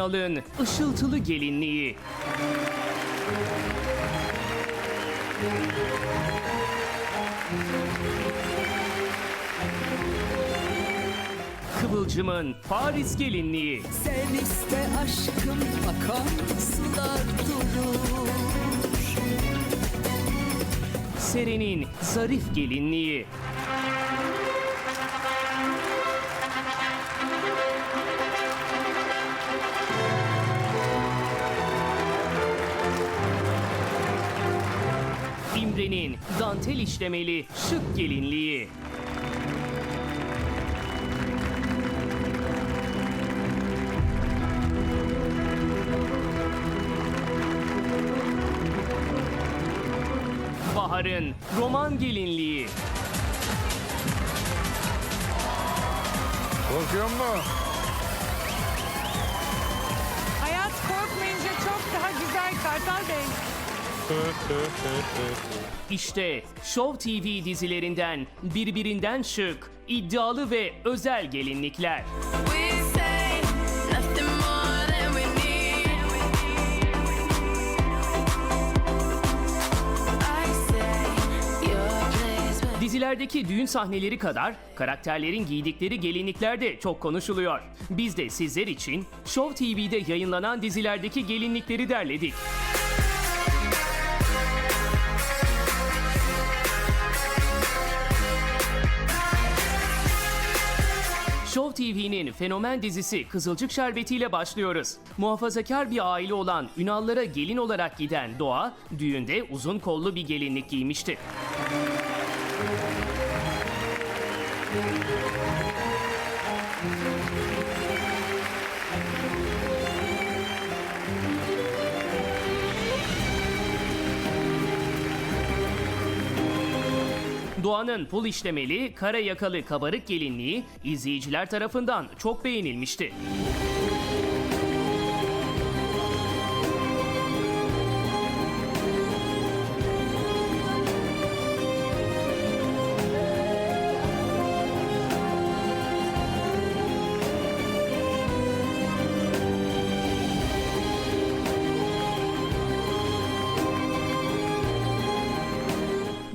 Doğa Ünal'ın ışıltılı gelinliği. Kıvılcım'ın Paris gelinliği. Sen iste aşkım akan sular durur Seren'in zarif gelinliği. Dantel işlemeli şık gelinliği. Bahar'ın roman gelinliği. Korkuyor mu? Hayat korkmayınca çok daha güzel Kartal Bey. İşte Show TV dizilerinden birbirinden şık, iddialı ve özel gelinlikler. Dizilerdeki düğün sahneleri kadar karakterlerin giydikleri gelinlikler de çok konuşuluyor. Biz de sizler için Show TV'de yayınlanan dizilerdeki gelinlikleri derledik. Show TV'nin fenomen dizisi Kızılcık Şerbeti ile başlıyoruz. Muhafazakar bir aile olan Ünallara gelin olarak giden Doğa, düğünde uzun kollu bir gelinlik giymişti. Doğan'ın pul işlemeli, kara yakalı kabarık gelinliği izleyiciler tarafından çok beğenilmişti.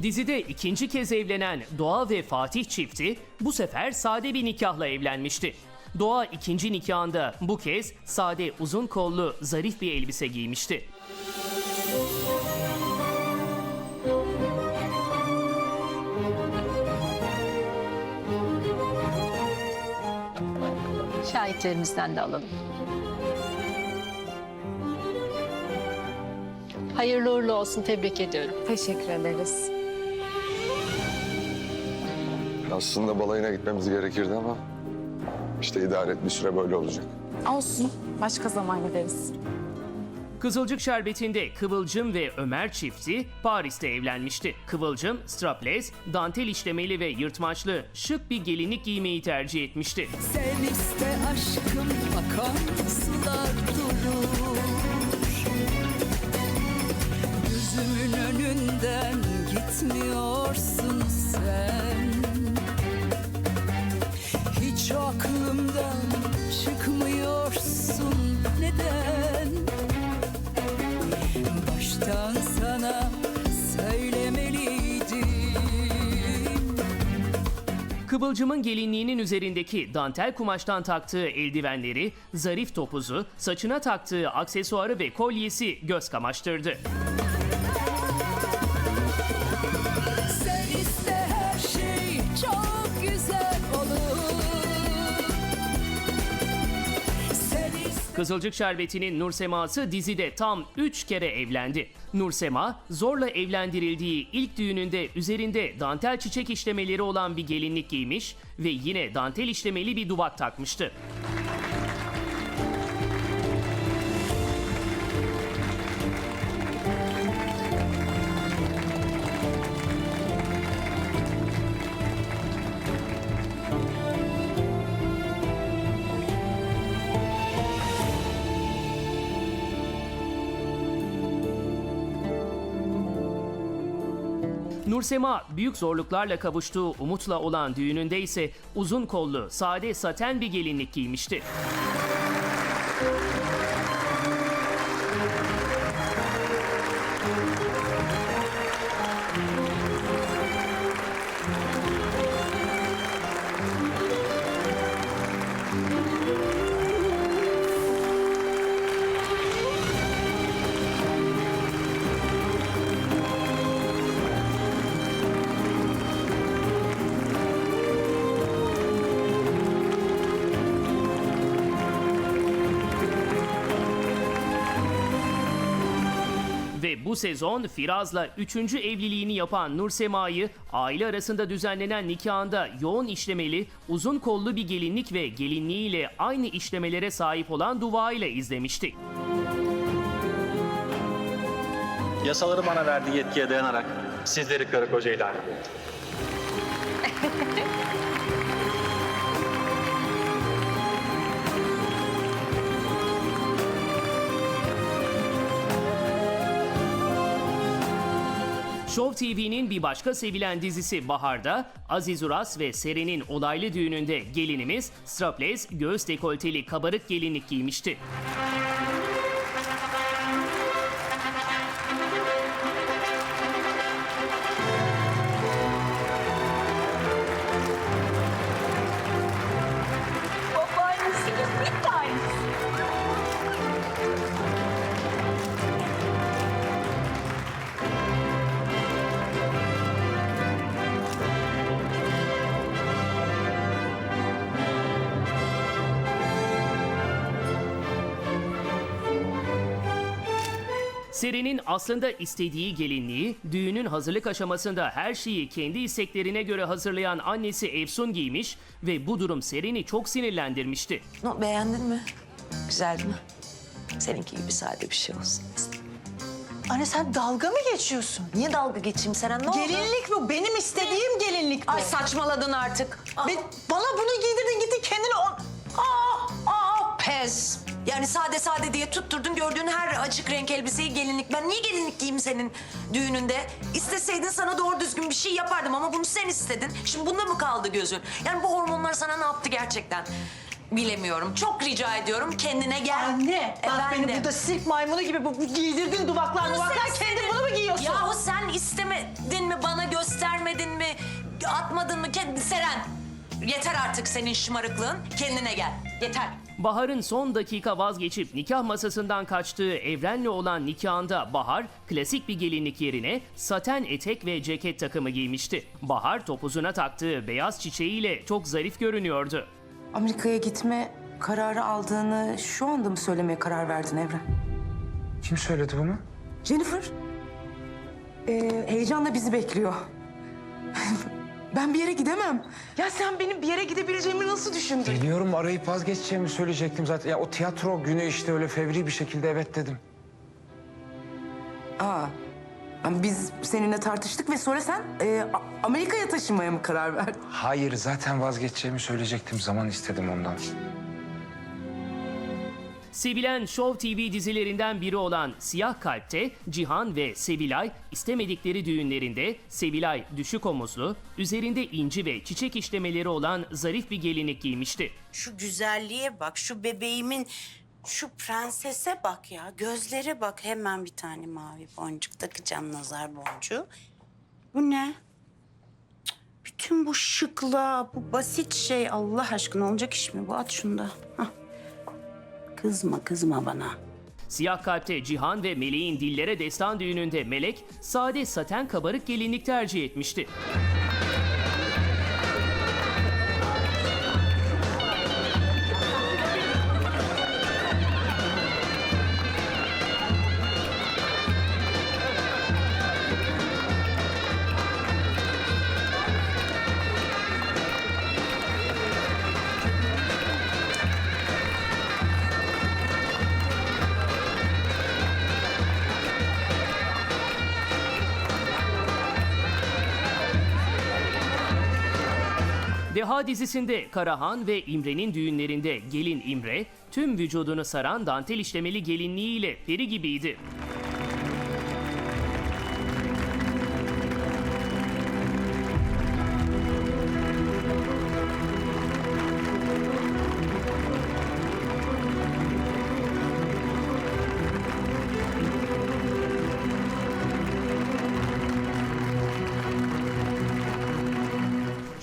Dizide ikinci kez evlenen Doğa ve Fatih çifti bu sefer sade bir nikahla evlenmişti. Doğa ikinci nikahında bu kez sade uzun kollu zarif bir elbise giymişti. Şahitlerimizden de alalım. Hayırlı uğurlu olsun, tebrik ediyorum. Teşekkür ederiz. Aslında balayına gitmemiz gerekirdi ama... ...işte idare et bir süre böyle olacak. Olsun. Başka zaman gideriz. Kızılcık Şerbeti'nde Kıvılcım ve Ömer çifti Paris'te evlenmişti. Kıvılcım, strapless, dantel işlemeli ve yırtmaçlı şık bir gelinlik giymeyi tercih etmişti. Sen iste aşkım akan sular durur Gözümün önünden gitmiyorsun sen aklımdan çıkmıyorsun? Neden? Baştan sana Kıvılcımın gelinliğinin üzerindeki dantel kumaştan taktığı eldivenleri, zarif topuzu, saçına taktığı aksesuarı ve kolyesi göz kamaştırdı. Kızılcık Şerbeti'nin Nursema'sı dizide tam 3 kere evlendi. Nursema, zorla evlendirildiği ilk düğününde üzerinde dantel çiçek işlemeleri olan bir gelinlik giymiş ve yine dantel işlemeli bir duvak takmıştı. Nursema büyük zorluklarla kavuştuğu Umut'la olan düğününde ise uzun kollu, sade saten bir gelinlik giymişti. Bu sezon Firaz'la 3. evliliğini yapan Nursema'yı aile arasında düzenlenen nikahında yoğun işlemeli, uzun kollu bir gelinlik ve gelinliğiyle aynı işlemelere sahip olan Duva ile izlemişti. Yasaları bana verdiği yetkiye dayanarak sizleri karı koca ilan ediyorum. Show TV'nin bir başka sevilen dizisi Bahar'da Aziz Uras ve Seren'in olaylı düğününde gelinimiz strapless göğüs dekolteli kabarık gelinlik giymişti. Seren'in aslında istediği gelinliği düğünün hazırlık aşamasında her şeyi kendi isteklerine göre hazırlayan annesi Efsun giymiş ve bu durum Seren'i çok sinirlendirmişti. No, beğendin mi? Güzel mi? Seninki gibi sade bir şey olsun. Anne sen dalga mı geçiyorsun? Niye dalga geçeyim Seren? Ne oldu? Gelinlik bu. Benim istediğim gelinlik bu. Ay saçmaladın artık. Aa, Be- bana bunu giydirdin gittin kendini on... Aa, aa, pes. Yani sade sade diye tutturdun gördüğün her açık renk elbiseyi gelinlik. Ben niye gelinlik giyeyim senin düğününde? İsteseydin sana doğru düzgün bir şey yapardım ama bunu sen istedin. Şimdi bunda mı kaldı gözün? Yani bu hormonlar sana ne yaptı gerçekten? Bilemiyorum. Çok rica ediyorum kendine gel. Anne bak Efendim? beni burada sirk maymunu gibi bu, bu giydirdin duvaklar duvaklar sen kendin bunu mu giyiyorsun? Yahu sen istemedin mi, bana göstermedin mi, atmadın mı? Kendi, Seren, yeter artık senin şımarıklığın. Kendine gel, yeter. Bahar'ın son dakika vazgeçip nikah masasından kaçtığı Evren'le olan nikahında Bahar klasik bir gelinlik yerine saten etek ve ceket takımı giymişti. Bahar topuzuna taktığı beyaz çiçeğiyle çok zarif görünüyordu. Amerika'ya gitme kararı aldığını şu anda mı söylemeye karar verdin Evren? Kim söyledi bunu? Jennifer, ee, heyecanla bizi bekliyor. Ben bir yere gidemem. Ya sen benim bir yere gidebileceğimi nasıl düşündün? Biliyorum arayıp vazgeçeceğimi söyleyecektim zaten. Ya o tiyatro günü işte öyle fevri bir şekilde evet dedim. Aa, ama biz seninle tartıştık ve sonra sen A- Amerika'ya taşınmaya mı karar verdin? Hayır zaten vazgeçeceğimi söyleyecektim. Zaman istedim ondan. Sevilen Show TV dizilerinden biri olan Siyah Kalp'te Cihan ve Sevilay istemedikleri düğünlerinde Sevilay düşük omuzlu, üzerinde inci ve çiçek işlemeleri olan zarif bir gelinlik giymişti. Şu güzelliğe bak, şu bebeğimin şu prensese bak ya. Gözlere bak. Hemen bir tane mavi boncuk takacağım nazar boncuğu. Bu ne? Bütün bu şıklığa, bu basit şey Allah aşkına olacak iş mi bu? At şunu da. Hah. Kızma, kızma bana. Siyah Kalp'te Cihan ve Melek'in Dillere Destan düğününde Melek sade saten kabarık gelinlik tercih etmişti. Deha dizisinde Karahan ve İmre'nin düğünlerinde gelin İmre, tüm vücudunu saran dantel işlemeli gelinliğiyle peri gibiydi.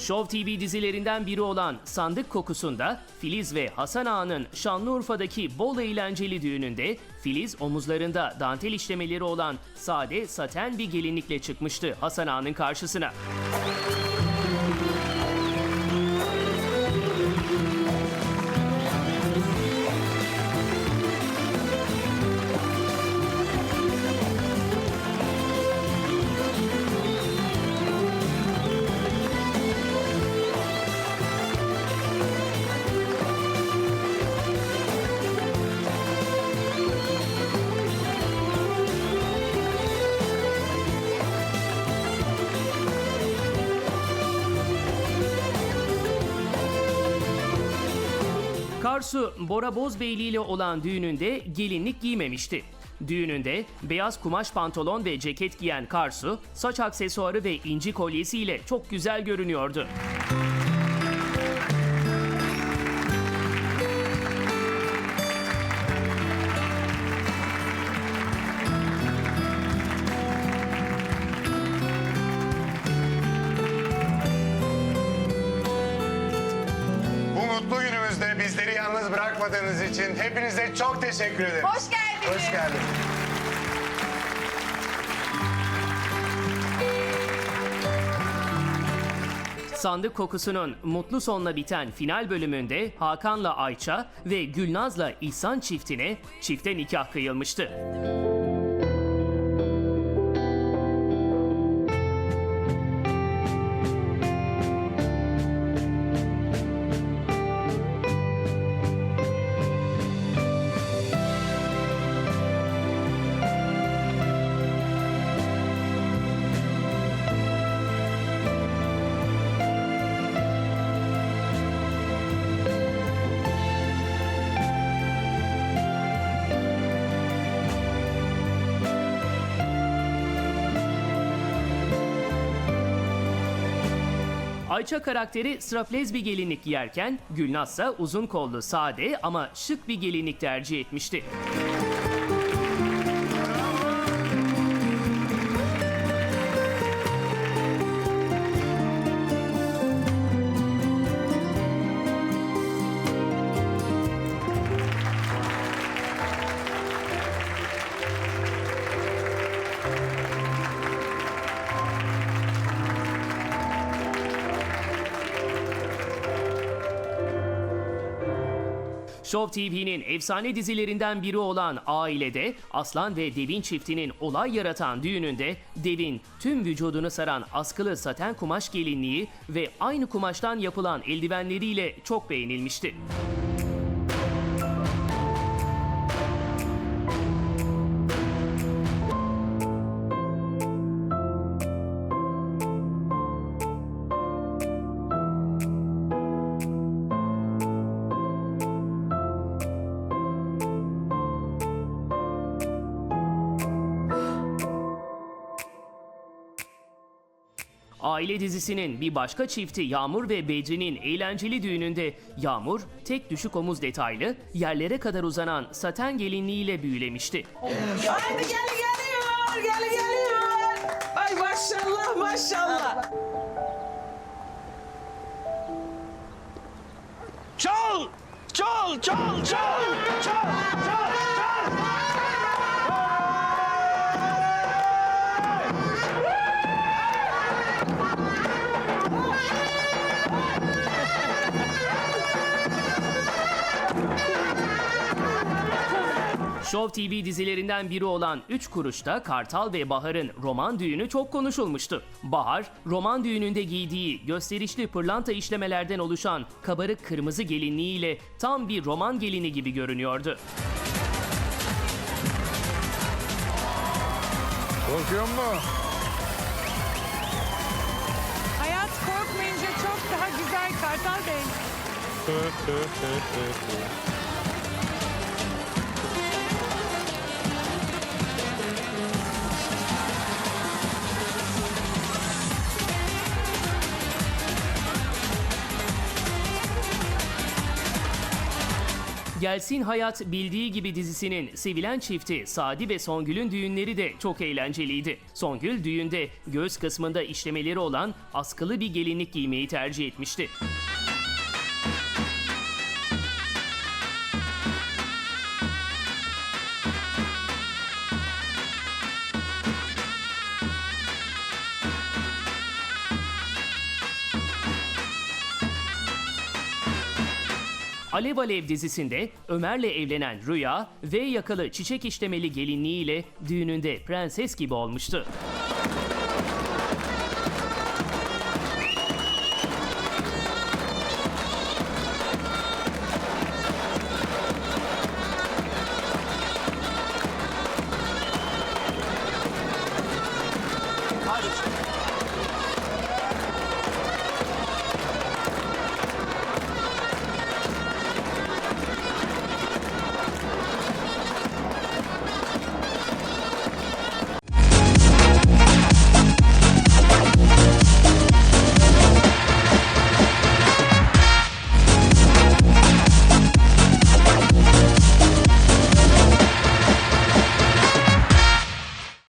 Show TV dizilerinden biri olan Sandık Kokusu'nda Filiz ve Hasan Ağa'nın Şanlıurfa'daki bol eğlenceli düğününde Filiz omuzlarında dantel işlemeleri olan sade saten bir gelinlikle çıkmıştı Hasan Ağa'nın karşısına. Karsu, Bora Bozbeyli ile olan düğününde gelinlik giymemişti. Düğününde beyaz kumaş pantolon ve ceket giyen Karsu, saç aksesuarı ve inci kolyesiyle çok güzel görünüyordu. İçin hepinize çok teşekkür ederim. Hoş geldiniz. Hoş geldiniz. Sandık kokusunun mutlu sonla biten final bölümünde Hakan'la Ayça ve Gülnaz'la İhsan çiftine çifte nikah kıyılmıştı. Ayça karakteri straplez bir gelinlik giyerken Gülnaz ise uzun kollu sade ama şık bir gelinlik tercih etmişti. Show TV'nin efsane dizilerinden biri olan Aile'de Aslan ve Devin çiftinin olay yaratan düğününde Devin tüm vücudunu saran askılı saten kumaş gelinliği ve aynı kumaştan yapılan eldivenleriyle çok beğenilmişti. Aile dizisinin bir başka çifti Yağmur ve Bedri'nin eğlenceli düğününde Yağmur tek düşük omuz detaylı yerlere kadar uzanan saten gelinliğiyle büyülemişti. Haydi gel geliyor, gel geliyor. Ay maşallah maşallah. Çal! Çal! Çal! Çal! Çal! Çal! Show TV dizilerinden biri olan 3 Kuruş'ta Kartal ve Bahar'ın roman düğünü çok konuşulmuştu. Bahar, roman düğününde giydiği gösterişli pırlanta işlemelerden oluşan kabarık kırmızı gelinliğiyle tam bir roman gelini gibi görünüyordu. Korkuyor mu? Hayat korkmayınca çok daha güzel Kartal Bey. Gelsin Hayat Bildiği Gibi dizisinin sevilen çifti Sadi ve Songül'ün düğünleri de çok eğlenceliydi. Songül düğünde göğüs kısmında işlemeleri olan askılı bir gelinlik giymeyi tercih etmişti. Alev Alev dizisinde Ömer'le evlenen Rüya V yakalı çiçek işlemeli gelinliğiyle düğününde prenses gibi olmuştu.